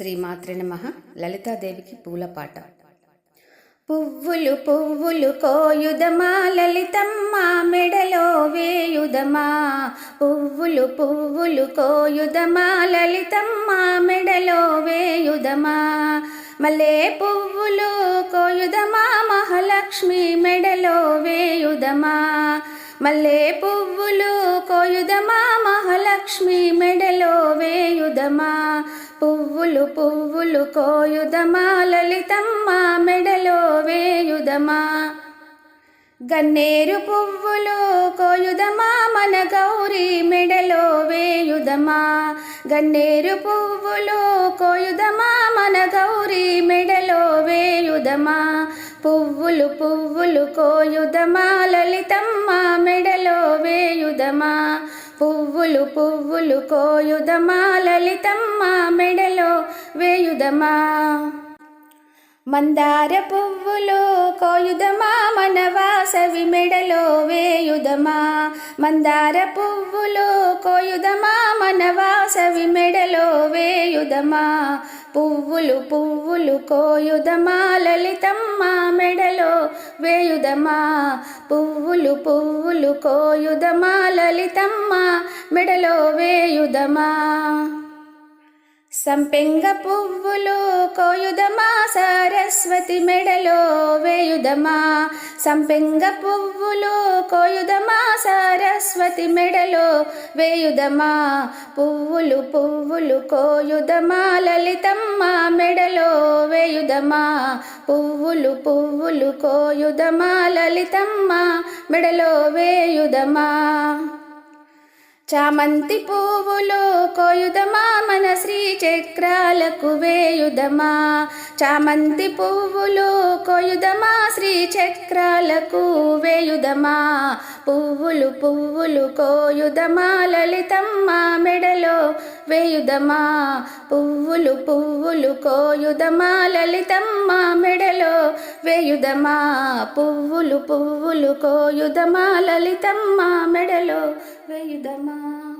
శ్రీమాత్రి నమ. లలితాదేవికి పూల పాట పువ్వులు పువ్వులు కోయుదమా లలితమ్మ మెడలో వేయుదమా? పువ్వులు పువ్వులు కోయుదమా లలితమ్మ మెడలో వేయుదమా? మల్లే పువ్వులు కోయుదమా మహాలక్ష్మి మెడలో వేయుదమా? మల్లే పువ్వులు కోయుదమా మహాలక్ష్మి మెడలో వేయుదమా? పువ్వులు పువ్వులు కోయుదమా లలితమ్మ మెడలో వేయుదమా. గన్నేరు పువ్వులు కోయుదమా మన గౌరీ మెడలో వేయుదమా. గన్నేరు పువ్వులు కోయుదమా మన గౌరీ మెడలో వేయుదమా. పువ్వులు పువ్వులు కోయుదమా లలితమ్మ మెడలో వేయుదమా. పువ్వులు పువ్వులు కోయుదమా లలితమ్మ మెడలో వేయుదమా? మందార పువ్వులు కోయుదమా మన వాసవి మెడలో వేయుదమా? మందార పువ్వులు కోయుదమా మన వాసవి మెడలో వేయుదమా? పువ్వులు పువ్వులు కోయుదమా లలితమ్మ మెడలో వేయుదమా? పువ్వులు పువ్వులు కోయుదమా లలితమ్మ మెడలో వేయుదమా? సంపెంగ పువ్వులు కోయుదమా సరస్వతి మెడలో వేయుదమా? సంపెంగ పువ్వులు కోయుదమా? సరస్వతి మెడలో వేయుదమా? పువ్వులు పువ్వులు కోయుదమా? లలితమ్మ మెడలో వేయుదమా? పువ్వులు పువ్వులు కోయుదమా? లలితమ్మ మెడలో వేయుదమా? చామంతి పువ్వులు కోయుదమా మన శ్రీ చక్రాలకు వేయుదమా? చామంతి పువ్వులు కోయుదమా శ్రీ చక్రాలకు వేయుదమా? పువ్వులు పువ్వులు కోయుదమా లలితమ్మ మెడలో వేయుదమా? పువ్వులు పువ్వులు కోయుదమా లలితమ్మ మెడ వేయుదమా? పువ్వులు పువ్వులు కోయుదమా? లలితమ్మ మెడలో వేయుదమా?